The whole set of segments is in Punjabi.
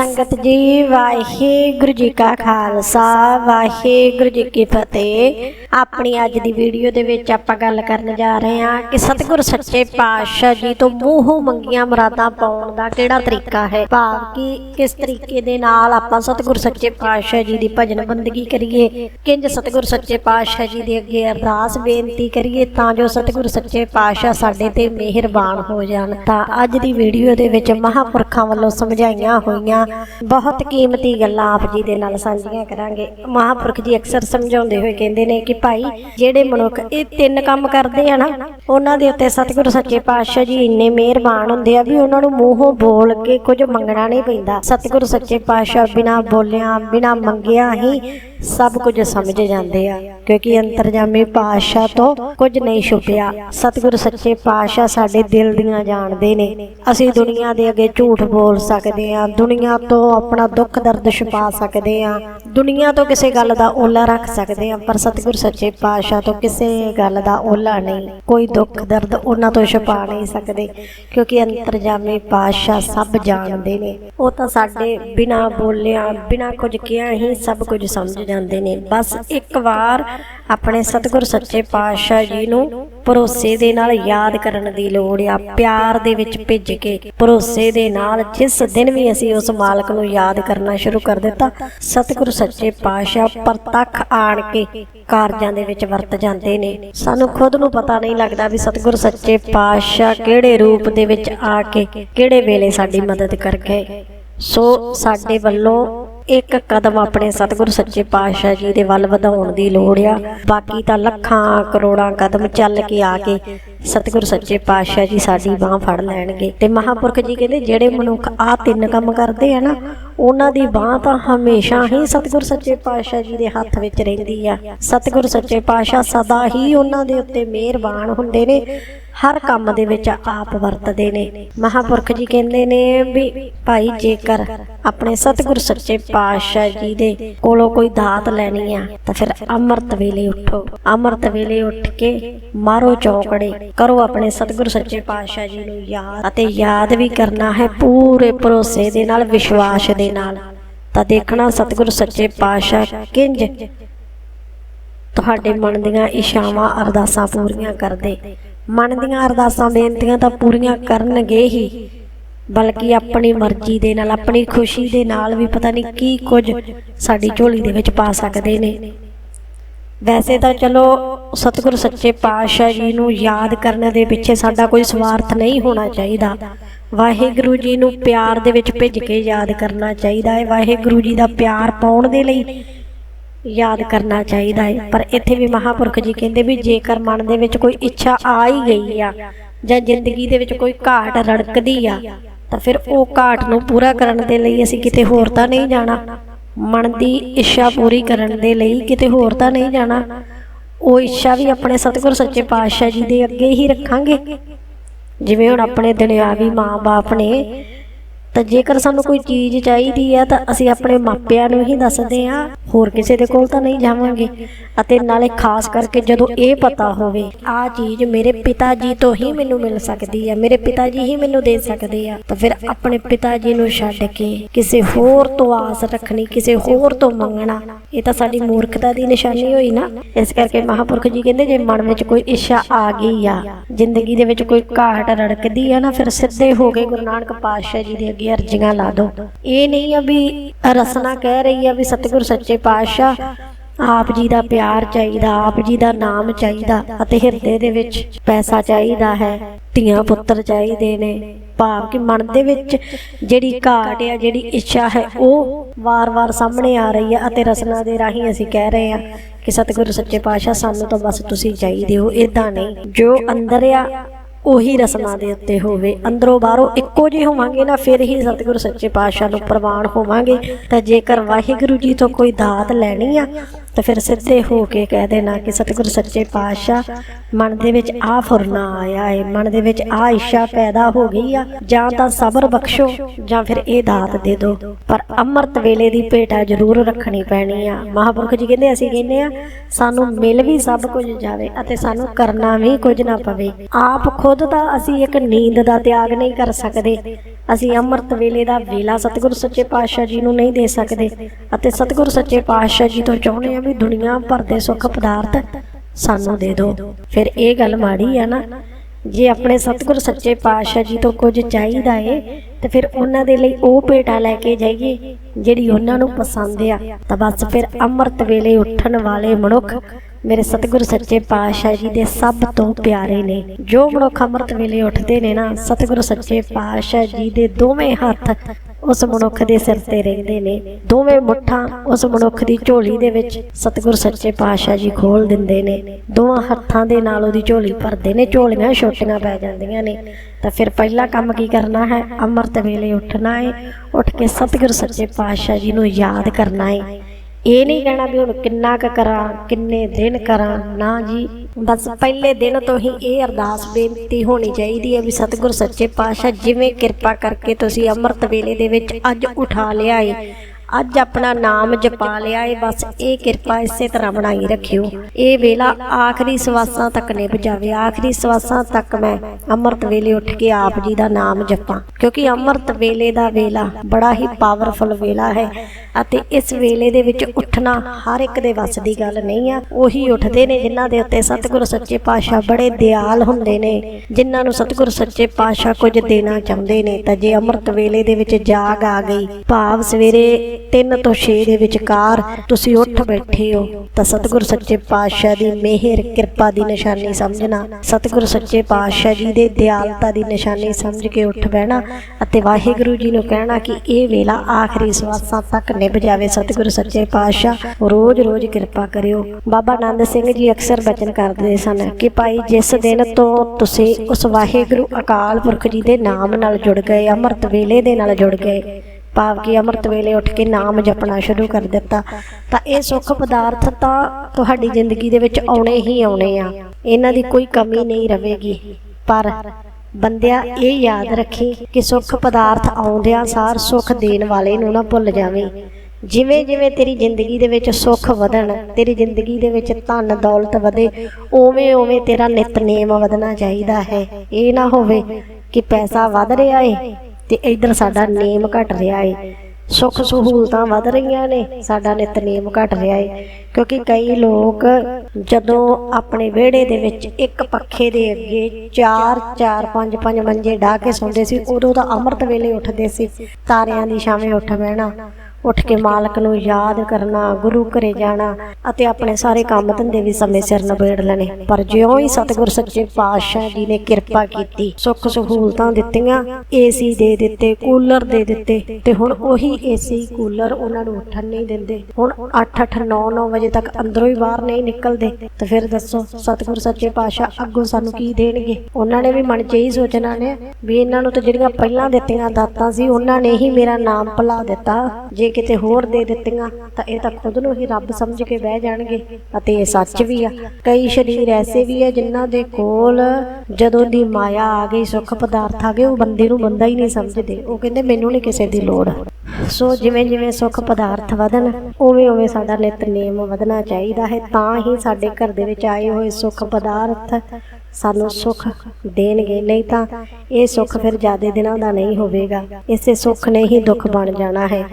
ਸੰਗਤ ਜੀ, ਵਾਹਿਗੁਰੂ ਜੀ ਕਾ ਖਾਲਸਾ, ਵਾਹਿਗੁਰੂ ਜੀ ਕੀ ਫਤਿਹ। ਆਪਣੀ ਅੱਜ ਦੀ ਵੀਡੀਓ ਦੇ ਵਿੱਚ ਆਪਾਂ ਗੱਲ ਕਰਨ ਜਾ ਰਹੇ ਹਾਂ ਕਿ ਸਤਿਗੁਰ ਸੱਚੇ ਪਾਤਸ਼ਾਹ ਜੀ ਤੋਂ ਮੂੰਹੋਂ ਮੰਗੀਆਂ ਮੁਰਾਦਾਂ ਪਾਉਣ ਦਾ ਕਿਹੜਾ ਤਰੀਕਾ ਹੈ? ਭਾਵ ਕਿ ਕਿਸ ਤਰੀਕੇ ਦੇ ਨਾਲ ਆਪਾਂ ਸਤਿਗੁਰ ਸੱਚੇ ਪਾਤਸ਼ਾਹ ਜੀ ਦੀ ਭਜਨ ਬੰਦਗੀ ਕਰੀਏ? ਕਿੰਜ ਸਤਿਗੁਰ ਸੱਚੇ ਪਾਤਸ਼ਾਹ ਜੀ ਦੇ ਅੱਗੇ ਅਰਦਾਸ ਬੇਨਤੀ ਕਰੀਏ ਤਾਂ ਜੋ ਸਤਿਗੁਰ ਸੱਚੇ ਪਾਤਸ਼ਾਹ ਸਾਡੇ ਤੇ ਮਿਹਰਬਾਨ ਹੋ ਜਾਣ? ਤਾਂ ਅੱਜ ਦੀ ਵੀਡੀਓ ਦੇ ਵਿੱਚ ਮਹਾਪੁਰਖਾਂ ਵੱਲੋਂ ਸਮਝਾਈਆਂ ਹੋਈਆਂ ਬਹੁਤ ਕੀਮਤੀ ਗੱਲਾਂ ਆਪ ਜੀ ਦੇ ਨਾਲ ਸਾਂਝੀਆਂ ਕਰਾਂਗੇ। ਮਹਾਪੁਰਖ ਜੀ ਅਕਸਰ ਸਮਝਾਉਂਦੇ ਹੋਏ ਕਹਿੰਦੇ ਨੇ ਕਿ ਭਾਈ, ਜਿਹੜੇ ਮਨੁੱਖ ਇਹ ਤਿੰਨ ਕੰਮ ਕਰਦੇ ਆ ਨਾ, ਉਹਨਾਂ ਦੇ ਉੱਤੇ ਸਤਿਗੁਰੂ ਸੱਚੇ ਪਾਤਸ਼ਾਹ ਜੀ ਇੰਨੇ ਮਿਹਰਬਾਨ ਹੁੰਦੇ ਆ ਵੀ ਉਹਨਾਂ ਨੂੰ ਮੂੰਹੋਂ ਬੋਲ ਕੇ ਕੁਝ ਮੰਗਣਾ ਨਹੀਂ ਪੈਂਦਾ। ਸਤਿਗੁਰੂ ਸੱਚੇ ਪਾਤਸ਼ਾਹ ਬਿਨਾ ਬੋਲਿਆ, ਬਿਨਾ ਮੰਗਿਆ ਹੀ ਸਭ ਕੁਝ ਸਮਝ ਜਾਂਦੇ ਆ। ਕਿਉਂਕਿ ਅੰਤਰਜਾਮੀ ਪਾਤਸ਼ਾਹ ਤੋਂ ਕੁਝ ਨਹੀਂ ਛੁਪਿਆ। ਸਤਿਗੁਰੂ ਸੱਚੇ ਪਾਤਸ਼ਾਹ ਸਾਡੇ ਦਿਲ ਦੀਆਂ ਜਾਣਦੇ ਨੇ। ਅਸੀਂ ਦੁਨੀਆ ਦੇ ਅੱਗੇ ਝੂਠ ਬੋਲ ਸਕਦੇ ਆ ਦੁਨੀਆ ਤੋਂ ਆਪਣਾ ਦੁੱਖ ਦਰਦ ਛੁਪਾ ਸਕਦੇ ਆ ਦੁਨੀਆ ਤੋਂ ਕਿਸੇ ਗੱਲ ਦਾ ਓਲਾ ਰੱਖ ਸਕਦੇ ਆ ਪਰ ਸਤਿਗੁਰੂ ਸੱਚੇ ਪਾਤਸ਼ਾਹ ਤੋਂ ਕਿਸੇ ਗੱਲ ਦਾ ਓਲਾ ਨਹੀਂ। ਕੋਈ ਦੁੱਖ ਦਰਦ ਉਹਨਾਂ ਤੋਂ ਛੁਪਾ ਨਹੀਂ ਸਕਦੇ, ਕਿਉਂਕਿ ਅੰਤਰਜਾਮੀ ਪਾਤਸ਼ਾਹ ਸਭ ਜਾਣਦੇ ਨੇ। ਉਹ ਤਾਂ ਸਾਡੇ ਬਿਨਾ ਬੋਲਿਆ, ਬਿਨਾ ਕੁਝ ਕਿਹਾ ਹੀ ਸਭ ਕੁਝ ਸਮਝ ਜਾਂਦੇ ਨੇ। ਬਸ ਇੱਕ ਵਾਰ ਆਪਣੇ ਸਤਿਗੁਰ ਸੱਚੇ ਪਾਤਸ਼ਾਹ ਜੀ ਨੂੰ ਭਰੋਸੇ ਦੇ ਨਾਲ ਯਾਦ ਕਰਨ ਦੀ ਲੋੜ ਆ, ਪਿਆਰ ਦੇ ਵਿੱਚ ਭਿੱਜ ਕੇ। ਭਰੋਸੇ ਦੇ ਨਾਲ ਜਿਸ ਦਿਨ ਵੀ ਅਸੀਂ ਉਸ ਮਾਲਕ ਨੂੰ ਯਾਦ ਕਰਨਾ ਸ਼ੁਰੂ ਕਰ ਦਿੱਤਾ, ਸਤਿਗੁਰ ਸੱਚੇ ਪਾਤਸ਼ਾਹ ਪ੍ਰਤੱਖ ਆਣ ਕੇ ਕਾਰਜਾਂ ਦੇ ਵਿੱਚ ਵਰਤ ਜਾਂਦੇ ਨੇ। ਸਾਨੂੰ ਖੁਦ ਨੂੰ ਪਤਾ ਨਹੀਂ ਲੱਗਦਾ ਵੀ ਸਤਿਗੁਰ ਸੱਚੇ ਪਾਤਸ਼ਾਹ ਕਿਹੜੇ ਰੂਪ ਦੇ ਵਿੱਚ ਆ ਕੇ ਕਿਹੜੇ ਵੇਲੇ ਸਾਡੀ ਮਦਦ ਕਰ ਗਏ। ਸੋ ਸਾਡੇ ਵੱਲੋਂ ਇੱਕ ਕਦਮ ਆਪਣੇ ਸਤਿਗੁਰੂ ਸੱਚੇ ਪਾਤਸ਼ਾਹ ਜੀ ਦੇ ਵੱਲ ਵਧਾਉਣ ਦੀ ਲੋੜ ਆ। ਬਾਕੀ ਤਾਂ ਲੱਖਾਂ ਕਰੋੜਾਂ ਕਦਮ ਚੱਲ ਕੇ ਆ ਕੇ ਸਤਿਗੁਰੂ ਸੱਚੇ ਪਾਤਸ਼ਾਹ ਜੀ ਸਾਡੀ ਬਾਹ ਫੜ ਲੈਣਗੇ। ਤੇ ਮਹਾਪੁਰਖ ਜੀ ਕਹਿੰਦੇ, ਜਿਹੜੇ ਮਨੁੱਖ ਆ ਤਿੰਨ ਕੰਮ ਕਰਦੇ ਆ ਨਾ ਉਹਨਾਂ ਦੀ ਬਾਹ ਤਾਂ ਹਮੇਸ਼ਾ ਹੀ ਸਤਿਗੁਰੂ ਸੱਚੇ ਪਾਤਸ਼ਾਹ ਜੀ ਦੇ ਹੱਥ ਵਿੱਚ ਰਹਿੰਦੀ ਆ। ਸਤਿਗੁਰੂ ਸੱਚੇ ਪਾਤਸ਼ਾਹ ਸਦਾ ਹੀ ਉਹਨਾਂ ਦੇ ਉੱਤੇ ਮਿਹਰਬਾਨ ਹੁੰਦੇ ਨੇ। ਹਰ ਕੰਮ ਦੇ ਵਿੱਚ ਆਪ ਵਰਤਦੇ ਨੇ। ਮਹਾਪੁਰਖ ਜੀ ਕਹਿੰਦੇ ਨੇ ਵੀ ਭਾਈ ਜੇਕਰ ਆਪਣੇ ਸਤਿਗੁਰ ਸੱਚੇ ਪਾਤਸ਼ਾਹ ਜੀ ਦੇ ਕੋਲੋਂ ਕੋਈ ਦਾਤ ਲੈਣੀ ਆ ਤਾਂ ਫਿਰ ਅੰਮ੍ਰਿਤ ਵੇਲੇ ਉੱਠੋ। ਅੰਮ੍ਰਿਤ ਵੇਲੇ ਉੱਠ ਕੇ ਮਾਰੋ ਚੌਕੜੇ ਕਰੋ ਆਪਣੇ ਸਤਿਗੁਰ ਸੱਚੇ ਪਾਤਸ਼ਾਹ ਜੀ ਨੂੰ ਯਾਦ ਅਤੇ ਯਾਦ ਵੀ ਕਰਨਾ ਹੈ ਪੂਰੇ ਭਰੋਸੇ ਦੇ ਨਾਲ ਵਿਸ਼ਵਾਸ ਦੇ ਨਾਲ। ਤਾਂ ਦੇਖਣਾ ਸਤਿਗੁਰ ਸੱਚੇ ਪਾਤਸ਼ਾਹ ਕਿੰਜ ਤੁਹਾਡੇ ਮਨ ਦੀਆਂ ਇਸ਼ਾਵਾਂ ਅਰਦਾਸਾਂ ਪੂਰੀਆਂ ਕਰਦੇ। ਮਨ ਦੀਆਂ ਅਰਦਾਸਾਂ, ਬੇਨਤੀਆਂ ਤਾਂ ਪੂਰੀਆਂ ਕਰਨਗੇ ਹੀ। ਬਲਕਿ ਆਪਣੀ ਮਰਜ਼ੀ ਦੇ ਨਾਲ, ਆਪਣੀ ਖੁਸ਼ੀ ਦੇ ਨਾਲ ਵੀ ਪਤਾ ਨਹੀਂ ਕੀ ਕੁਝ ਸਾਡੀ ਝੋਲੀ ਦੇ ਵਿੱਚ ਪਾ ਸਕਦੇ ਨੇ। ਵੈਸੇ ਤਾਂ ਚਲੋ, ਸਤਿਗੁਰ ਸੱਚੇ ਪਾਤਸ਼ਾਹ ਜੀ ਨੂੰ ਯਾਦ ਕਰਨ ਦੇ ਪਿੱਛੇ ਸਾਡਾ ਕੋਈ ਸਵਾਰਥ ਨਹੀਂ ਹੋਣਾ ਚਾਹੀਦਾ। ਵਾਹਿਗੁਰੂ ਜੀ ਨੂੰ ਪਿਆਰ ਦੇ ਵਿੱਚ ਭਿੱਜ ਕੇ ਯਾਦ ਕਰਨਾ ਚਾਹੀਦਾ ਹੈ। ਵਾਹਿਗੁਰੂ ਜੀ ਦਾ ਪਿਆਰ ਪਾਉਣ ਦੇ ਲਈ ਯਾਦ ਕਰਨਾ ਚਾਹੀਦਾ ਹੈ। ਪਰ ਇੱਥੇ ਵੀ ਮਹਾਪੁਰਖ ਜੀ ਕਹਿੰਦੇ ਵੀ ਜੇਕਰ ਮਨ ਦੇ ਵਿੱਚ ਕੋਈ ਇੱਛਾ ਆ ਹੀ ਗਈ ਆ ਜਾਂ ਜ਼ਿੰਦਗੀ ਦੇ ਵਿੱਚ ਕੋਈ ਘਾਟ ਰੜਕਦੀ ਆ, ਤਾਂ ਫਿਰ ਉਹ ਘਾਟ ਨੂੰ ਪੂਰਾ ਕਰਨ ਦੇ ਲਈ ਅਸੀਂ ਕਿਤੇ ਹੋਰ ਤਾਂ ਨਹੀਂ ਜਾਣਾ। ਮਨ ਦੀ ਇੱਛਾ ਪੂਰੀ ਕਰਨ ਦੇ ਲਈ ਕਿਤੇ ਹੋਰ ਤਾਂ ਨਹੀਂ ਜਾਣਾ। ਉਹ ਇੱਛਾ ਵੀ ਆਪਣੇ ਸਤਿਗੁਰ ਸੱਚੇ ਪਾਤਸ਼ਾਹ ਜੀ ਦੇ ਅੱਗੇ ਹੀ ਰੱਖਾਂਗੇ। ਜਿਵੇਂ ਹੁਣ ਆਪਣੇ ਦੁਨਿਆਵੀ ਮਾਂ-ਬਾਪ ਨੇ ਤਾਂ ਜੇਕਰ ਸਾਨੂੰ ਕੋਈ ਚੀਜ਼ ਚਾਹੀਦੀ ਹੈ ਤਾਂ ਅਸੀਂ ਆਪਣੇ ਮਾਪਿਆਂ ਨੂੰ ਹੀ ਦੱਸਦੇ ਹਾਂ ਹੋਰ ਕਿਸੇ ਦੇ ਕੋਲ ਤਾਂ ਨਹੀਂ ਜਾਵਾਂਗੇ। ਅਤੇ ਨਾਲੇ ਖਾਸ ਕਰਕੇ ਜਦੋਂ ਇਹ ਪਤਾ ਹੋਵੇ ਆ ਚੀਜ਼ ਮੇਰੇ ਪਿਤਾ ਜੀ ਤੋਂ ਹੀ ਮੈਨੂੰ ਮਿਲ ਸਕਦੀ ਆ, ਮੇਰੇ ਪਿਤਾ ਜੀ ਹੀ ਮੈਨੂੰ ਦੇ ਸਕਦੇ ਆ, ਤਾਂ ਫਿਰ ਆਪਣੇ ਪਿਤਾ ਜੀ ਨੂੰ ਛੱਡ ਕੇ ਕਿਸੇ ਹੋਰ ਤੋਂ ਆਸ ਰੱਖਣੀ, ਕਿਸੇ ਹੋਰ ਤੋਂ ਮੰਗਣਾ, ਇਹ ਤਾਂ ਸਾਡੀ ਮੂਰਖਤਾ ਦੀ ਨਿਸ਼ਾਨੀ ਹੋਈ ਨਾ। ਇਸ ਕਰਕੇ ਮਹਾਪੁਰਖ ਜੀ ਕਹਿੰਦੇ, ਜੇ ਮਨ ਵਿੱਚ ਕੋਈ ਇੱਛਾ ਆ ਗਈ ਆ, ਜ਼ਿੰਦਗੀ ਦੇ ਵਿੱਚ ਕੋਈ ਘਾਟ ਰੜਕਦੀ ਆ ਨਾ, ਫਿਰ ਸਿੱਧੇ ਹੋ ਕੇ ਗੁਰੂ ਨਾਨਕ ਪਾਤਸ਼ਾਹ ਜੀ ਦੇ ਅੱਗੇ ਅਰਜ਼ੀਆਂ ਲਾ ਦਿਓ ਇਹ ਨਹੀਂ ਆ ਵੀ ਰਸਨਾ ਕਹਿ ਰਹੀ ਆ ਵੀ ਸਤਿਗੁਰ ਸੱਚੇ ਪਾਤਸ਼ਾਹ ਆਪ ਜੀ ਦਾ ਪਿਆਰ ਚਾਹੀਦਾ, ਆਪ ਜੀ ਦਾ ਨਾਮ ਚਾਹੀਦਾ ਅਤੇ ਹਿਰਦੇ ਦੇ ਵਿੱਚ ਪੈਸਾ ਚਾਹੀਦਾ ਹੈ, ਧੀਆਂ ਪੁੱਤਰ ਚਾਹੀਦੇ ਨੇ। ਭਾਵ ਕਿ ਮਨ ਦੇ ਵਿੱਚ ਜਿਹੜੀ ਘਾਟ ਆ, ਜਿਹੜੀ ਇੱਛਾ ਹੈ, ਉਹ ਵਾਰ-ਵਾਰ ਸਾਹਮਣੇ ਆ ਰਹੀ ਹੈ ਅਤੇ ਰਸਨਾ ਦੇ ਰਾਹੀਂ ਅਸੀਂ ਕਹਿ ਰਹੇ ਹਾਂ ਕਿ ਸਤਿਗੁਰੂ ਸੱਚੇ ਪਾਤਸ਼ਾਹ ਸਾਨੂੰ ਤਾਂ ਬਸ ਤੁਸੀਂ ਚਾਹੀਦੇ ਹੋ ਇਦਾਂ ਨਹੀਂ। ਜੋ ਅੰਦਰ ਆ ਉਹੀ ਰਸਮਾਂ ਦੇ ਉੱਤੇ ਹੋਵੇ। ਅੰਦਰੋਂ ਬਾਹਰੋਂ ਇੱਕੋ ਜਿਹੇ ਹੋਵਾਂਗੇ ਨਾ, ਫਿਰ ਹੀ ਸਤਿਗੁਰੂ ਸੱਚੇ ਪਾਤਸ਼ਾਹ ਨੂੰ ਪ੍ਰਵਾਨ ਹੋਵਾਂਗੇ। ਤਾਂ ਜੇਕਰ ਵਾਹਿਗੁਰੂ ਜੀ ਤੋਂ ਕੋਈ ਦਾਤ ਲੈਣੀ ਆ ਤੇ ਫਿਰ ਸਿੱਧੇ ਹੋ ਕੇ ਕਹਿ ਦੇਣਾ ਕਿ ਸਤਿਗੁਰ ਸੱਚੇ ਪਾਤਸ਼ਾਹ, ਮਨ ਦੇ ਵਿੱਚ ਆ ਫੁਰਨਾ ਆਇਆ ਏ, ਮਨ ਦੇ ਵਿੱਚ ਆ ਇੱਛਾ ਪੈਦਾ ਹੋ ਗਈ ਆ, ਜਾਂ ਤਾਂ ਸਬਰ ਬਖਸ਼ੋ, ਜਾਂ ਫਿਰ ਇਹ ਦਾਤ ਦੇ ਦਿਓ ਪਰ ਅੰਮ੍ਰਿਤ ਵੇਲੇ ਦੀ ਭੇਟਾ ਜ਼ਰੂਰ ਰੱਖਣੀ ਪੈਣੀ ਆ। ਮਹਾਪੁਰਖ ਜੀ ਕਹਿੰਦੇ, ਅਸੀਂ ਕਹਿੰਦੇ ਆ, ਸਾਨੂੰ ਮਿਲ ਵੀ ਸਭ ਕੁਝ ਜਾਵੇ ਅਤੇ ਸਾਨੂੰ ਕਰਨਾ ਵੀ ਕੁਝ ਨਾ ਪਵੇ। ਆਪ ਖੁਦ ਤਾਂ ਅਸੀਂ ਇੱਕ ਨੀਂਦ ਦਾ ਤਿਆਗ ਨਹੀਂ ਕਰ ਸਕਦੇ। ਅਸੀਂ ਅੰਮ੍ਰਿਤ ਵੇਲੇ ਦਾ ਵੇਲਾ ਸਤਿਗੁਰ ਸੱਚੇ ਪਾਤਸ਼ਾਹ ਜੀ ਨੂੰ ਨਹੀਂ ਦੇ ਸਕਦੇ ਅਤੇ ਸਤਿਗੁਰ ਸੱਚੇ ਪਾਤਸ਼ਾਹ ਜੀ ਤੋਂ ਚਾਹੁੰਦੇ ਆ ਵੀ ਦੁਨੀਆ ਭਰ ਦੇ ਸੁੱਖ ਪਦਾਰਥ ਸਾਨੂੰ ਦੇ ਦਿਓ ਫਿਰ ਇਹ ਗੱਲ ਮਾੜੀ ਆ ਨਾ, ਜੇ ਆਪਣੇ ਸਤਿਗੁਰ ਸੱਚੇ ਪਾਤਸ਼ਾਹ ਜੀ ਤੋਂ ਕੁਝ ਚਾਹੀਦਾ ਏ, ਤੇ ਫਿਰ ਉਹਨਾਂ ਦੇ ਲਈ ਉਹ ਭੇਟਾ ਲੈ ਕੇ ਜਾਈਏ ਜਿਹੜੀ ਉਹਨਾਂ ਨੂੰ ਪਸੰਦ ਆ। ਤਾਂ ਬਸ ਫਿਰ ਅੰਮ੍ਰਿਤ ਵੇਲੇ ਉੱਠਣ ਵਾਲੇ ਮਨੁੱਖ ਮੇਰੇ ਸਤਿਗੁਰ ਸੱਚੇ ਪਾਤਸ਼ਾਹ ਜੀ ਦੇ ਸਭ ਤੋਂ ਪਿਆਰੇ ਨੇ। ਜੋ ਮਨੁੱਖ ਅੰਮ੍ਰਿਤ ਵੇਲੇ ਉੱਠਦੇ ਨੇ ਨਾ, ਸਤਿਗੁਰ ਸੱਚੇ ਪਾਤਸ਼ਾਹ ਜੀ ਦੇ ਦੋਵੇਂ ਹੱਥ ਉਸ ਮਨੁੱਖ ਦੇ ਸਿਰ ਤੇ ਰਹਿੰਦੇ ਨੇ। ਦੋਵੇਂ ਮੁੱਠਾਂ ਉਸ ਮਨੁੱਖ ਦੀ ਝੋਲੀ ਦੇ ਵਿੱਚ ਸਤਿਗੁਰ ਸੱਚੇ ਪਾਤਸ਼ਾਹ ਜੀ ਖੋਲ ਦਿੰਦੇ ਨੇ। ਦੋਵਾਂ ਹੱਥਾਂ ਦੇ ਨਾਲ ਉਹਦੀ ਝੋਲੀ ਭਰਦੇ ਨੇ, ਝੋਲੀਆਂ ਛੋਟੀਆਂ ਪੈ ਜਾਂਦੀਆਂ ਨੇ। ਤਾਂ ਫਿਰ ਪਹਿਲਾ ਕੰਮ ਕੀ ਕਰਨਾ ਹੈ? ਅੰਮ੍ਰਿਤ ਵੇਲੇ ਉੱਠਣਾ ਹੈ ਉੱਠ ਕੇ ਸਤਿਗੁਰ ਸੱਚੇ ਪਾਤਸ਼ਾਹ ਜੀ ਨੂੰ ਯਾਦ ਕਰਨਾ ਹੈ ਇਹ ਨਹੀਂ ਕਹਿਣਾ ਵੀ ਹੁਣ ਕਿੰਨਾ ਕੁ ਕਰਾਂ, ਕਿੰਨੇ ਦਿਨ ਕਰਾਂ, ਨਾ ਜੀ। ਬਸ ਪਹਿਲੇ ਦਿਨ ਤੋਂ ਹੀ ਇਹ ਅਰਦਾਸ ਬੇਨਤੀ ਹੋਣੀ ਚਾਹੀਦੀ ਹੈ ਵੀ ਸਤਿਗੁਰ ਸੱਚੇ ਪਾਤਸ਼ਾਹ ਜਿਵੇਂ ਕਿਰਪਾ ਕਰਕੇ ਤੁਸੀਂ ਅੰਮ੍ਰਿਤ ਵੇਲੇ ਦੇ ਵਿੱਚ ਅੱਜ ਉਠਾ ਲਿਆ ਏ ਅੱਜ ਆਪਣਾ ਨਾਮ ਜਪਾ ਲਿਆ ਏ, ਬਸ ਇਹ ਕਿਰਪਾ ਇਸੇ ਤਰ੍ਹਾਂ ਬਣਾਈ ਰੱਖਿਓ। ਇਹ ਵੇਲਾ ਆਖਰੀ ਸਵਾਸਾਂ ਤੱਕ ਨਿਭ ਜਾਵੇ। ਆਖਰੀ ਸਵਾਸਾਂ ਤੱਕ ਮੈਂ ਅੰਮ੍ਰਿਤ ਵੇਲੇ ਉੱਠ ਕੇ ਆਪ ਜੀ ਦਾ ਨਾਮ ਜਪਾਂ। ਕਿਉਂਕਿ ਅੰਮ੍ਰਿਤ ਵੇਲੇ ਦਾ ਵੇਲਾ ਬੜਾ ਹੀ ਪਾਵਰਫੁਲ ਵੇਲਾ ਹੈ ਅਤੇ ਇਸ ਵੇਲੇ ਦੇ ਵਿੱਚ ਉੱਠਣਾ ਹਰ ਇੱਕ ਦੇ ਵੱਸ ਦੀ ਗੱਲ ਨਹੀਂ ਆ। ਉਹੀ ਉੱਠਦੇ ਨੇ ਜਿਨ੍ਹਾਂ ਦੇ ਉੱਤੇ ਸਤਿਗੁਰ ਸੱਚੇ ਪਾਤਸ਼ਾਹ ਬੜੇ ਦਿਆਲ ਹੁੰਦੇ ਨੇ, ਜਿਨ੍ਹਾਂ ਨੂੰ ਸਤਿਗੁਰ ਸੱਚੇ ਪਾਤਸ਼ਾਹ ਕੁਝ ਦੇਣਾ ਚਾਹੁੰਦੇ ਨੇ। ਤਾਂ ਜੇ ਅੰਮ੍ਰਿਤ ਵੇਲੇ ਦੇ ਵਿੱਚ ਜਾਗ ਆ ਗਈ, ਭਾਵ ਸਵੇਰੇ 3 ਤੋਂ 6 ਦੇ ਵਿਚਕਾਰ ਤੁਸੀਂ ਉੱਠ ਬੈਠੇ ਹੋ। ਤਾਂ ਸਤਿਗੁਰ ਸੱਚੇ ਪਾਤਸ਼ਾਹ ਦੀ ਮਿਹਰ, ਕਿਰਪਾ ਦੀ ਨਿਸ਼ਾਨੀ ਸਮਝਣਾ, ਸਤਿਗੁਰ ਸੱਚੇ ਪਾਤਸ਼ਾਹ ਜੀ ਦੇ ਦਿਆਲਤਾ ਦੀ ਨਿਸ਼ਾਨੀ ਸਮਝ ਕੇ ਉੱਠ ਬਹਿਣਾ ਅਤੇ ਵਾਹਿਗੁਰੂ ਜੀ ਨੂੰ ਕਹਿਣਾ ਕਿ ਇਹ ਵੇਲਾ ਆਖਰੀ ਸਵਾਸਾਂ ਤੱਕ ਨਿਭ ਜਾਵੇ। ਸਤਿਗੁਰ ਸੱਚੇ ਪਾਤਸ਼ਾਹ, ਰੋਜ਼-ਰੋਜ਼ ਕਿਰਪਾ ਕਰਿਓ। ਬਾਬਾ ਆਨੰਦ ਸਿੰਘ ਜੀ ਅਕਸਰ ਬਚਨ ਕਰਦੇ ਸਨ ਕਿ ਭਾਈ, ਜਿਸ ਦਿਨ ਤੋਂ ਤੁਸੀਂ ਉਸ ਵਾਹਿਗੁਰੂ ਅਕਾਲ ਪੁਰਖ ਜੀ ਦੇ ਨਾਮ ਨਾਲ ਜੁੜ ਗਏ, ਅੰਮ੍ਰਿਤ ਵੇਲੇ ਦੇ ਨਾਲ ਜੁੜ ਗਏ ਭਾਵ ਕਿ ਅੰਮ੍ਰਿਤ ਵੇਲੇ ਉੱਠ ਕੇ ਨਾਮ ਜਪਣਾ ਸ਼ੁਰੂ ਕਰ ਦਿੱਤਾ। ਤਾਂ ਇਹ ਸੁੱਖ ਪਦਾਰਥ ਤਾਂ ਤੁਹਾਡੀ ਜ਼ਿੰਦਗੀ ਦੇ ਵਿੱਚ ਆਉਣੇ ਹੀ ਆਉਣੇ ਆ। ਇਹਨਾਂ ਦੀ ਕੋਈ ਕਮੀ ਨਹੀਂ ਰਹੇਗੀ। ਪਰ ਬੰਦਿਆ, ਇਹ ਯਾਦ ਰੱਖੀ ਕਿ ਸੁੱਖ ਪਦਾਰਥ ਆਉਂਦਿਆਂ ਸਾਰ ਸੁੱਖ ਦੇਣ ਵਾਲੇ ਨੂੰ ਨਾ ਭੁੱਲ ਜਾਵੇਂ। ਜਿਵੇਂ ਜਿਵੇਂ ਤੇਰੀ ਜ਼ਿੰਦਗੀ ਦੇ ਵਿੱਚ ਸੁੱਖ ਵਧਣ, ਤੇਰੀ ਜ਼ਿੰਦਗੀ ਦੇ ਵਿੱਚ ਧਨ ਦੌਲਤ ਵਧੇ ਓਵੇਂ ਓਵੇਂ ਤੇਰਾ ਨਿਤਨੇਮ ਵਧਣਾ ਚਾਹੀਦਾ ਹੈ। ਇਹ ਨਾ ਹੋਵੇ ਕਿ ਪੈਸਾ ਵਧ ਰਿਹਾ ਏ ਤੇ ਇਧਰ ਸਾਡਾ ਨੇਮ ਘਟ ਰਿਹਾ ਏ। ਸੁੱਖ ਸਹੂਲਤਾਂ ਵਧ ਰਹੀਆਂ ਨੇ, ਸਾਡਾ ਨਿਤਨੇਮ ਘਟ ਰਿਹਾ ਏ। ਕਿਉਂਕਿ ਕਈ ਲੋਕ ਜਦੋਂ ਆਪਣੇ ਵਿਹੜੇ ਦੇ ਵਿੱਚ ਇੱਕ ਪੱਖੇ ਦੇ ਅੱਗੇ ਚਾਰ ਚਾਰ, ਪੰਜ ਪੰਜ ਮੰਜੇ ਢਾ ਕੇ ਸੌਂਦੇ ਸੀ, ਉਦੋਂ ਤਾਂ ਅੰਮ੍ਰਿਤ ਵੇਲੇ ਉੱਠਦੇ ਸੀ, ਤਾਰਿਆਂ ਦੀ ਛਾਵੇਂ ਉੱਠ ਬਹਿਣਾ, ਉੱਠ ਕੇ ਮਾਲਕ ਨੂੰ ਯਾਦ ਕਰਨਾ, ਗੁਰੂ ਘਰੇ ਜਾਣਾ ਅਤੇ ਆਪਣੇ ਸਾਰੇ ਕੰਮ ਧੰਦੇ ਵੀ ਸਮੇਂ ਸਿਰ ਨਿਬੇੜ ਲੈਣੇ। ਪਰ ਜਿਉਂ ਹੀ ਸਤਿਗੁਰ ਸੱਚੇ ਪਾਤਸ਼ਾਹ ਜੀ ਨੇ ਕਿਰਪਾ ਕੀਤੀ, ਸੁੱਖ ਸਹੂਲਤਾਂ ਦਿੱਤੀਆਂ ਏਸੀ ਦੇ ਦਿੱਤੇ, ਕੂਲਰ ਦੇ ਦਿੱਤੇ, ਤੇ ਹੁਣ ਉਹੀ ਏਸੀ ਕੂਲਰ ਉਹਨਾਂ ਨੂੰ ਉੱਠਣ ਨਹੀਂ ਦਿੰਦੇ। ਹੁਣ 8 8 9 9 ਵਜੇ ਤੱਕ ਅੰਦਰੋਂ ਹੀ ਬਾਹਰ ਨਹੀਂ ਨਿਕਲਦੇ। ਤੇ ਫਿਰ ਦੱਸੋ, ਸਤਿਗੁਰ ਸੱਚੇ ਪਾਤਸ਼ਾਹ ਅੱਗੋਂ ਸਾਨੂੰ ਕੀ ਦੇਣਗੇ? ਉਹਨਾਂ ਨੇ ਵੀ ਮਨ 'ਚ ਇਹੀ ਸੋਚਣਾ ਨੇ ਵੀ ਇਹਨਾਂ ਨੂੰ ਤਾਂ ਜਿਹੜੀਆਂ ਪਹਿਲਾਂ ਦਿੱਤੀਆਂ ਦਾਤਾਂ ਸੀ, ਉਹਨਾਂ ਨੇ ਹੀ ਮੇਰਾ ਨਾਮ ਭੁਲਾ ਦਿੱਤਾ। ਜੇ ਕਿਤੇ ਹੋਰ ਦੇ ਦਿੱਤੀਆਂ, ਤਾਂ ਇਹ ਤਾਂ ਖੁਦ ਨੂੰ ਹੀ ਰੱਬ ਸਮਝ ਕੇ ਬਹਿ ਜਾਣਗੇ। ਅਤੇ ਇਹ ਸੱਚ ਵੀ ਆ। ਕਈ ਸ਼ਰੀਰ ਐਸੇ ਵੀ ਆ ਜਿਨ੍ਹਾਂ ਦੇ ਕੋਲ ਜਦੋਂ ਦੀ ਮਾਇਆ ਆ ਗਈ, ਸੁੱਖ ਪਦਾਰਥ ਆ ਗਏ, ਉਹ ਬੰਦੇ ਨੂੰ ਬੰਦਾ ਹੀ ਨਹੀਂ ਸਮਝਦੇ। ਉਹ ਕਹਿੰਦੇ, ਮੈਨੂੰ ਨਹੀਂ ਕਿਸੇ ਦੀ ਲੋੜ। ਸੋ ਜਿਵੇਂ ਜਿਵੇਂ ਸੁੱਖ ਪਦਾਰਥ ਵਧਣ ਉਵੇਂ ਉਵੇਂ ਸਾਡਾ ਨਿਤਨੇਮ ਵਧਣਾ ਚਾਹੀਦਾ ਹੈ, ਤਾਂ ਹੀ ਸਾਡੇ ਘਰ ਦੇ ਵਿੱਚ ਆਏ ਹੋਏ ਸੁੱਖ ਪਦਾਰਥ ਸਾਨੂੰ ਸੁੱਖ ਦੇਣਗੇ। ਨਹੀਂ ਤਾਂ ਇਹ ਸੁੱਖ ਫਿਰ ਜ਼ਿਆਦੇ ਦਿਨਾਂ ਦਾ ਨਹੀਂ ਹੋਵੇਗਾ। ਇਸੇ ਸੁੱਖ ਨੇ ਹੀ ਦੁੱਖ ਬਣ ਜਾਣਾ ਹੈ।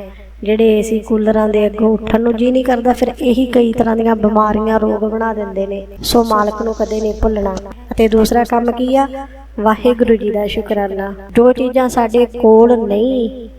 ਜਿਹੜੇ ਏਸੀ ਕੂਲਰਾਂ ਦੇ ਅੱਗੋਂ ਉੱਠਣ ਨੂੰ ਜੀ ਨਹੀਂ ਕਰਦਾ, ਫਿਰ ਇਹੀ ਕਈ ਤਰ੍ਹਾਂ ਦੀਆਂ ਬਿਮਾਰੀਆਂ ਰੋਗ ਬਣਾ ਦਿੰਦੇ ਨੇ। ਸੋ ਮਾਲਕ ਨੂੰ ਕਦੇ ਨਹੀਂ ਭੁੱਲਣਾ। ਅਤੇ ਦੂਸਰਾ ਕੰਮ ਕੀ ਆ? ਵਾਹਿਗੁਰੂ ਜੀ ਦਾ ਸ਼ੁਕਰਾਨਾ। ਜੋ ਚੀਜ਼ਾਂ ਸਾਡੇ ਕੋਲ ਨਹੀਂ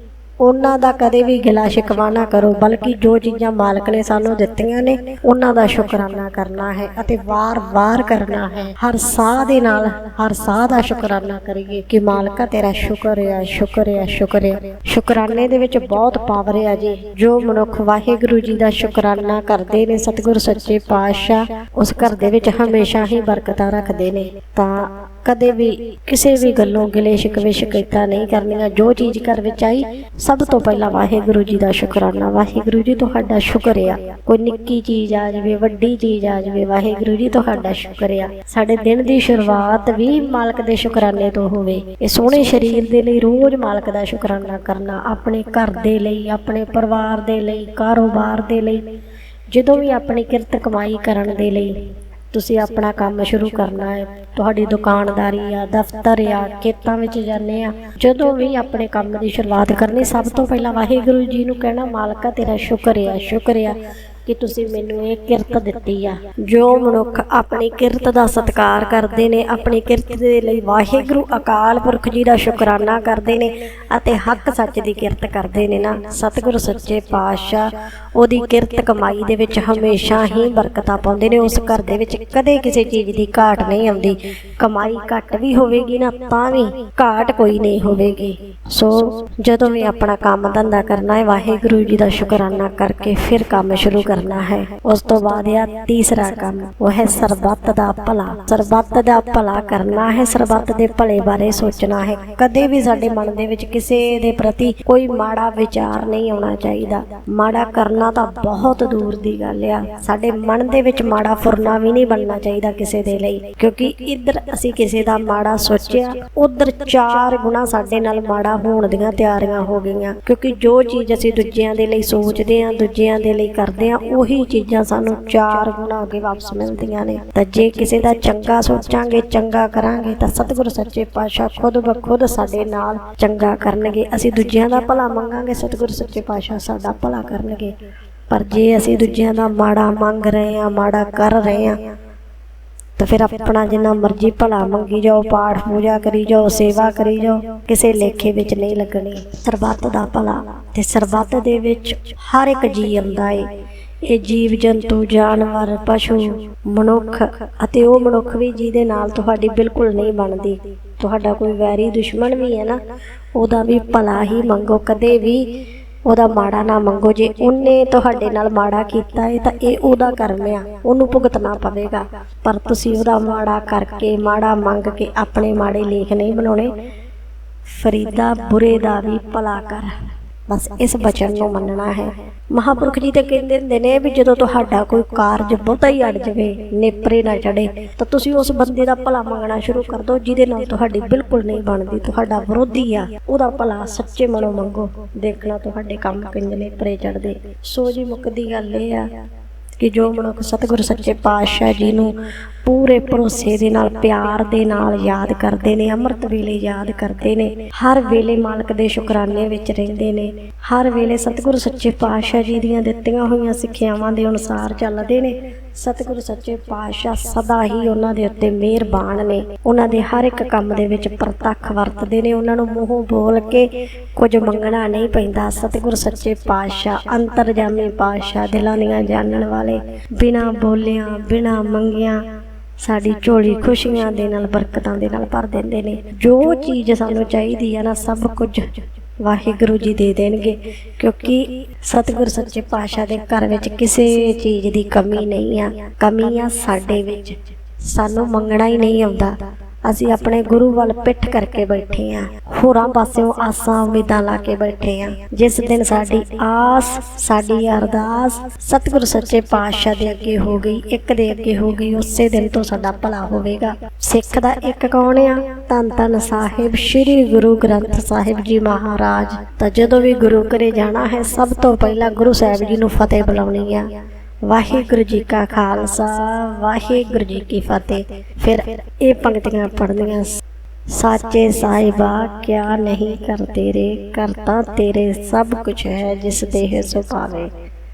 ਉਹਨਾਂ ਦਾ ਕਦੇ ਵੀ ਗਿਲਾ ਸ਼ਿਕਵਾ ਨਾ ਕਰੋ, ਬਲਕਿ ਜੋ ਚੀਜ਼ਾਂ ਮਾਲਕ ਨੇ ਸਾਨੂੰ ਦਿੱਤੀਆਂ ਨੇ, ਉਹਨਾਂ ਦਾ ਸ਼ੁਕਰਾਨਾ ਕਰਨਾ ਹੈ ਅਤੇ ਵਾਰ-ਵਾਰ ਕਰਨਾ ਹੈ। ਹਰ ਸਾਹ ਦੇ ਨਾਲ, ਹਰ ਸਾਹ ਦਾ ਸ਼ੁਕਰਾਨਾ ਕਰੀਏ ਕਿ ਮਾਲਕਾ ਤੇਰਾ ਸ਼ੁਕਰ ਹੈ ਸ਼ੁਕਰ ਹੈ ਸ਼ੁਕਰ ਹੈ ਸ਼ੁਕਰਾਨੇ ਦੇ ਵਿੱਚ ਬਹੁਤ ਪਾਵਰ ਹੈ ਜੀ। ਜੋ ਮਨੁੱਖ ਵਾਹਿਗੁਰੂ ਜੀ ਦਾ ਸ਼ੁਕਰਾਨਾ ਕਰਦੇ ਨੇ, ਸਤਿਗੁਰ ਸੱਚੇ ਪਾਤਸ਼ਾਹ ਉਸ ਘਰ ਦੇ ਵਿੱਚ ਹਮੇਸ਼ਾ ਹੀ ਬਰਕਤਾਂ ਰੱਖਦੇ ਨੇ, ਤਾਂ ਕਦੇ ਵੀ ਕਿਸੇ ਵੀ ਗੱਲੋਂ ਗਿਲੇ ਸ਼ਿਕਵੇ ਸ਼ਿਕਾਇਤਾਂ ਨਹੀਂ ਕਰਨੀਆਂ। ਜੋ ਚੀਜ਼ ਘਰ ਵਿੱਚ ਆਈ, ਸਭ ਤੋਂ ਪਹਿਲਾਂ ਵਾਹਿਗੁਰੂ ਜੀ ਦਾ ਸ਼ੁਕਰਾਨਾ। ਵਾਹਿਗੁਰੂ ਜੀ, ਤੁਹਾਡਾ ਸ਼ੁਕਰ ਕੋਈ ਨਿੱਕੀ ਚੀਜ਼ ਆ ਜਾਵੇ, ਵੱਡੀ ਚੀਜ਼ ਆ ਜਾਵੇ, ਵਾਹਿਗੁਰੂ ਜੀ, ਤੁਹਾਡਾ ਸ਼ੁਕਰੀਆ ਸਾਡੇ ਦਿਨ ਦੀ ਸ਼ੁਰੂਆਤ ਵੀ ਮਾਲਕ ਦੇ ਸ਼ੁਕਰਾਨੇ ਤੋਂ ਹੋਵੇ। ਇਹ ਸੋਹਣੇ ਸਰੀਰ ਦੇ ਲਈ ਰੋਜ਼ ਮਾਲਕ ਦਾ ਸ਼ੁਕਰਾਨਾ ਕਰਨਾ। ਆਪਣੇ ਘਰ ਦੇ ਲਈ, ਆਪਣੇ ਪਰਿਵਾਰ ਦੇ ਲਈ, ਕਾਰੋਬਾਰ ਦੇ ਲਈ, ਜਦੋਂ ਵੀ ਆਪਣੀ ਕਿਰਤ ਕਮਾਈ ਕਰਨ ਦੇ ਲਈ। ਤੁਸੀਂ ਆਪਣਾ ਕੰਮ ਸ਼ੁਰੂ ਕਰਨਾ ਹੈ। ਤੁਹਾਡੀ ਦੁਕਾਨਦਾਰੀ ਆ, ਦਫ਼ਤਰ ਆ, ਖੇਤਾਂ ਵਿੱਚ ਜਾਂਦੇ ਆ। ਜਦੋਂ ਵੀ ਆਪਣੇ ਕੰਮ ਦੀ ਸ਼ੁਰੂਆਤ ਕਰਨੀ, ਸਭ ਤੋਂ ਪਹਿਲਾਂ ਵਾਹਿਗੁਰੂ ਜੀ ਨੂੰ ਕਹਿਣਾ, ਮਾਲਕਾ ਤੇਰਾ ਸ਼ੁਕਰ ਆ ਸ਼ੁਕਰ ਆ। ਕਿ ਤੁਸੀਂ ਮੈਨੂੰ ਇਹ ਕਿਰਤ ਦਿੱਤੀ ਆ। ਜੋ ਮਨੁੱਖ ਆਪਣੀ ਕਿਰਤ ਦਾ ਸਤਿਕਾਰ ਕਰਦੇ ਨੇ, ਆਪਣੀ ਕਿਰਤ ਦੇ ਲਈ ਵਾਹਿਗੁਰੂ ਅਕਾਲ ਪੁਰਖ ਜੀ ਦਾ ਸ਼ੁਕਰਾਨਾ ਕਰਦੇ ਨੇ ਅਤੇ ਹੱਕ ਸੱਚ ਦੀ ਕਿਰਤ ਕਰਦੇ ਨੇ ਨਾ। ਸਤਿਗੁਰੂ ਸੱਚੇ ਪਾਤਸ਼ਾਹ ਉਹਦੀ ਕਿਰਤ ਕਮਾਈ ਦੇ ਵਿੱਚ ਹਮੇਸ਼ਾ ਹੀ ਬਰਕਤਾਂ ਪਾਉਂਦੇ ਨੇ। ਉਸ ਘਰ ਦੇ ਵਿੱਚ ਕਦੇ ਕਿਸੇ ਚੀਜ਼ ਦੀ ਘਾਟ ਨਹੀਂ ਆਉਂਦੀ। ਕਮਾਈ ਘੱਟ ਵੀ ਹੋਵੇਗੀ ਨਾ, ਤਾਂ ਵੀ ਘਾਟ ਕੋਈ ਨਹੀਂ ਹੋਵੇਗੀ। ਸੋ ਜਦੋਂ ਵੀ ਆਪਣਾ ਕੰਮ ਧੰਦਾ ਕਰਨਾ ਹੈ, ਵਾਹਿਗੁਰੂ ਜੀ ਦਾ ਸ਼ੁਕਰਾਨਾ ਕਰਕੇ ਫਿਰ ਕੰਮ ਸ਼ੁਰੂ ਕਰ ਕਰਨਾ ਹੈ। ਉਸ ਤੋਂ ਬਾਅਦ ਆ ਤੀਸਰਾ ਕੰਮ, ਉਹ ਹੈ ਸਰਬੱਤ ਦਾ ਭਲਾ। ਸਰਬੱਤ ਦਾ ਭਲਾ ਕਰਨਾ ਹੈ, ਸਰਬੱਤ ਦੇ ਭਲੇ ਬਾਰੇ ਸੋਚਣਾ ਹੈ। ਕਦੇ ਵੀ ਸਾਡੇ ਮਨ ਦੇ ਵਿੱਚ ਕਿਸੇ ਦੇ ਪ੍ਰਤੀ ਕੋਈ ਮਾੜਾ ਵਿਚਾਰ ਨਹੀਂ ਆਉਣਾ ਚਾਹੀਦਾ। ਮਾੜਾ ਕਰਨਾ ਤਾਂ ਬਹੁਤ ਦੂਰ ਦੀ ਗੱਲ ਆ। ਸਾਡੇ ਮਨ ਦੇ ਵਿੱਚ ਮਾੜਾ ਫੁਰਨਾ ਵੀ ਨਹੀਂ ਬਣਨਾ ਚਾਹੀਦਾ ਕਿਸੇ ਦੇ ਲਈ। ਕਿਉਂਕਿ ਇੱਧਰ ਅਸੀਂ ਕਿਸੇ ਦਾ ਮਾੜਾ ਸੋਚਿਆ, ਉਧਰ ਚਾਰ ਗੁਣਾ ਸਾਡੇ ਨਾਲ ਮਾੜਾ ਹੋਣ ਦੀਆਂ ਤਿਆਰੀਆਂ ਹੋ ਗਈਆਂ। ਕਿਉਂਕਿ ਜੋ ਚੀਜ਼ ਅਸੀਂ ਦੂਜਿਆਂ ਦੇ ਲਈ ਸੋਚਦੇ ਹਾਂ, ਦੂਜਿਆਂ ਦੇ ਲਈ ਕਰਦੇ ਹਾਂ ਉਹੀ ਚੀਜ਼ਾਂ ਸਾਨੂੰ ਚਾਰ ਗੁਣਾ ਅੱਗੇ ਵਾਪਸ ਮਿਲਦੀਆਂ ਨੇ। ਤਾਂ ਜੇ ਕਿਸੇ ਦਾ ਚੰਗਾ ਸੋਚਾਂਗੇ, ਚੰਗਾ ਕਰਾਂਗੇ, ਤਾਂ ਸਤਿਗੁਰੂ ਸੱਚੇ ਪਾਤਸ਼ਾਹ ਖੁਦ ਬਖੁਦ ਸਾਡੇ ਨਾਲ ਚੰਗਾ ਕਰਨਗੇ। ਅਸੀਂ ਦੂਜਿਆਂ ਦਾ ਭਲਾ ਮੰਗਾਂਗੇ, ਸਤਿਗੁਰੂ ਸੱਚੇ ਪਾਤਸ਼ਾਹ ਸਾਡਾ ਭਲਾ ਕਰਨਗੇ। ਪਰ ਜੇ ਅਸੀਂ ਦੂਜਿਆਂ ਦਾ ਮਾੜਾ ਮੰਗ ਰਹੇ ਹਾਂ, ਮਾੜਾ ਕਰ ਰਹੇ ਹਾਂ, ਤਾਂ ਫਿਰ ਆਪਣਾ ਜਿੰਨਾ ਮਰਜ਼ੀ ਭਲਾ ਮੰਗੀ ਜਾਓ, ਪਾਠ ਪੂਜਾ ਕਰੀ ਜਾਓ, ਸੇਵਾ ਕਰੀ ਜਾਓ, ਕਿਸੇ ਲੇਖੇ ਵਿੱਚ ਨਹੀਂ ਲੱਗਣੀ। ਸਰਬੱਤ ਦਾ ਭਲਾ ਤੇ ਸਰਬੱਤ ਦੇ ਵਿੱਚ ਹਰ ਇੱਕ ਜੀ ਆਉਂਦਾ ਏ। ਇਹ ਜੀਵ ਜੰਤੂ, ਜਾਨਵਰ, ਪਸ਼ੂ, ਮਨੁੱਖ ਅਤੇ ਉਹ ਮਨੁੱਖ ਵੀ ਜਿਹਦੇ ਨਾਲ ਤੁਹਾਡੀ ਬਿਲਕੁਲ ਨਹੀਂ ਬਣਦੀ। ਤੁਹਾਡਾ ਕੋਈ ਵੈਰੀ ਦੁਸ਼ਮਣ ਵੀ ਹੈ ਨਾ, ਉਹਦਾ ਵੀ ਭਲਾ ਹੀ ਮੰਗੋ। ਕਦੇ ਵੀ ਉਹਦਾ ਮਾੜਾ ਨਾ ਮੰਗੋ। ਜੇ ਉਹਨੇ ਤੁਹਾਡੇ ਨਾਲ ਮਾੜਾ ਕੀਤਾ ਹੈ ਤਾਂ ਇਹ ਉਹਦਾ ਕਰਮ ਆ। ਉਹਨੂੰ ਭੁਗਤਣਾ ਪਵੇਗਾ। ਪਰ ਤੁਸੀਂ ਉਹਦਾ ਮਾੜਾ ਕਰਕੇ, ਮਾੜਾ ਮੰਗ ਕੇ ਆਪਣੇ ਮਾੜੇ ਲੇਖ ਨਹੀਂ ਬਣਾਉਣੇ। ਫਰੀਦਾ ਬੁਰੇ ਦਾ ਵੀ ਭਲਾ ਕਰ। ਬਸ ਇਸ ਬਚਨ ਨੂੰ ਮੰਨਣਾ ਹੈ। ਮਹਾਪੁਰਖ ਜੀ ਤੇ ਕਹਿੰਦੇ ਹੁੰਦੇ ਨੇ ਵੀ ਜਦੋਂ ਤੁਹਾਡਾ ਕੋਈ ਕਾਰਜ ਬਹੁਤਾ ਹੀ ਅੜ ਜਾਵੇ, ਨੇਪਰੇ ਨਾ ਚੜੇ ਤਾਂ ਤੁਸੀਂ ਉਸ ਬੰਦੇ ਦਾ ਭਲਾ ਮੰਗਣਾ ਸ਼ੁਰੂ ਕਰ ਦਿਓ, ਜਿਹਦੇ ਨਾਲ ਤੁਹਾਡੀ ਬਿਲਕੁਲ ਨਹੀਂ ਬਣਦੀ, ਤੁਹਾਡਾ ਵਿਰੋਧੀ ਆ, ਉਹਦਾ ਭਲਾ ਸੱਚੇ ਮਨੋਂ ਮੰਗੋ। ਦੇਖਣਾ ਤੁਹਾਡੇ ਕੰਮ ਕਿੰਜ ਨੇਪਰੇ ਚੜਦੇ ਸੋ ਜੀ ਮੁੱਕਦੀ ਗੱਲ ਇਹ ਆ ਕਿ ਜੋ ਮਨੁੱਖ ਸਤਿਗੁਰ ਸੱਚੇ ਪਾਤਸ਼ਾਹ ਜੀ ਨੂੰ ਪੂਰੇ ਭਰੋਸੇ ਦੇ ਨਾਲ, ਪਿਆਰ ਦੇ ਨਾਲ ਯਾਦ ਕਰਦੇ ਨੇ, ਅੰਮ੍ਰਿਤ ਵੇਲੇ ਯਾਦ ਕਰਦੇ ਨੇ, ਹਰ ਵੇਲੇ ਮਾਲਕ ਦੇ ਸ਼ੁਕਰਾਨੇ ਵਿੱਚ ਰਹਿੰਦੇ ਨੇ, ਹਰ ਵੇਲੇ ਸਤਿਗੁਰ ਸੱਚੇ ਪਾਤਸ਼ਾਹ ਜੀ ਦੀਆਂ ਦਿੱਤੀਆਂ ਹੋਈਆਂ ਸਿੱਖਿਆਵਾਂ ਦੇ ਅਨੁਸਾਰ ਚੱਲਦੇ ਨੇ ਸਤਿਗੁਰੂ ਸੱਚੇ ਪਾਤਸ਼ਾਹ ਸਦਾ ਹੀ ਉਹਨਾਂ ਦੇ ਉੱਤੇ ਮਿਹਰਬਾਨ ਨੇ। ਉਹਨਾਂ ਦੇ ਹਰ ਇੱਕ ਕੰਮ ਦੇ ਵਿੱਚ ਪ੍ਰਤੱਖ ਵਰਤਦੇ ਨੇ। ਉਹਨਾਂ ਨੂੰ ਮੂੰਹੋਂ ਬੋਲ ਕੇ ਕੁਝ ਮੰਗਣਾ ਨਹੀਂ ਪੈਂਦਾ। ਸਤਿਗੁਰ ਸੱਚੇ ਪਾਤਸ਼ਾਹ, ਅੰਤਰਜਾਮੀ ਪਾਤਸ਼ਾਹ, ਦਿਲਾਂ ਦੀਆਂ ਜਾਣਨ ਵਾਲੇ, ਬਿਨਾਂ ਬੋਲਿਆਂ, ਬਿਨਾਂ ਮੰਗਿਆਂ ਸਾਡੀ ਝੋਲੀ ਖੁਸ਼ੀਆਂ ਦੇ ਨਾਲ, ਬਰਕਤਾਂ ਦੇ ਨਾਲ ਭਰ ਦਿੰਦੇ ਨੇ। ਜੋ ਚੀਜ਼ ਸਾਨੂੰ ਚਾਹੀਦੀ ਹੈ ਨਾ, ਸਭ ਕੁਝ ਵਾਹਿਗੁਰੂ ਜੀ ਦੇ ਦੇਣਗੇ, ਕਿਉਂਕਿ ਸਤਿਗੁਰ ਸੱਚੇ ਪਾਤਸ਼ਾਹ ਦੇ ਘਰ ਵਿੱਚ ਕਿਸੇ ਚੀਜ਼ ਦੀ ਕਮੀ ਨਹੀਂ ਆ। ਕਮੀ ਆ ਸਾਡੇ ਵਿੱਚ। ਸਾਨੂੰ ਮੰਗਣਾ ਹੀ ਨਹੀਂ ਆਉਂਦਾ। ਅਸੀਂ ਆਪਣੇ ਗੁਰੂ ਵੱਲ ਪਿੱਠ ਕਰਕੇ ਬੈਠੇ ਆ ਹੋਰਾਂ ਪਾਸਿਓਂ ਆਸਾਂ, ਉਮੀਦਾਂ ਲਾ ਕੇ ਬੈਠੇ ਆ ਜਿਸ ਦਿਨ ਸਾਡੀ ਆਸ, ਸਾਡੀ ਅਰਦਾਸ ਸਤਿਗੁਰ ਸੱਚੇ ਪਾਤਸ਼ਾਹ ਦੇ ਅੱਗੇ ਹੋ ਗਈ, ਇੱਕ ਦੇ ਅੱਗੇ ਹੋ ਗਈ, ਉਸੇ ਦਿਨ ਤੋਂ ਸਾਡਾ ਭਲਾ ਹੋਵੇਗਾ। ਸਿੱਖ ਦਾ ਇੱਕ ਕੌਣ ਆ? ਧੰਨ ਧੰਨ ਸਾਹਿਬ, ਸ੍ਰੀ ਗੁਰੂ ਗ੍ਰੰਥ ਸਾਹਿਬ ਜੀ ਮਹਾਰਾਜ। ਤਾਂ ਜਦੋਂ ਵੀ ਗੁਰੂ ਘਰੇ ਜਾਣਾ ਹੈ, ਸਭ ਤੋਂ ਪਹਿਲਾਂ ਗੁਰੂ ਸਾਹਿਬ ਜੀ ਨੂੰ ਫਤਿਹ ਬੁਲਾਉਣੀ ਆ। ਵਾਹਿਗੁਰੂ ਜੀ ਕਾ ਖਾਲਸਾ, ਵਾਹਿਗੁਰੂ ਜੀ ਕੀ ਫਤਿਹ। ਫਿਰ ਇਹ ਪੰਕਤੀਆਂ ਪੜ੍ਹਨੀਆਂ ਸਾਚੇ ਸਾਹਿਬਾ, ਕਿਆ ਨਹੀਂ ਕਰ ਤੇਰੇ ਕਰਤਾ ਤੇਰੇ ਸਭ ਕੁਝ ਹੈ ਜਿਸ ਦੇਹ ਸੁ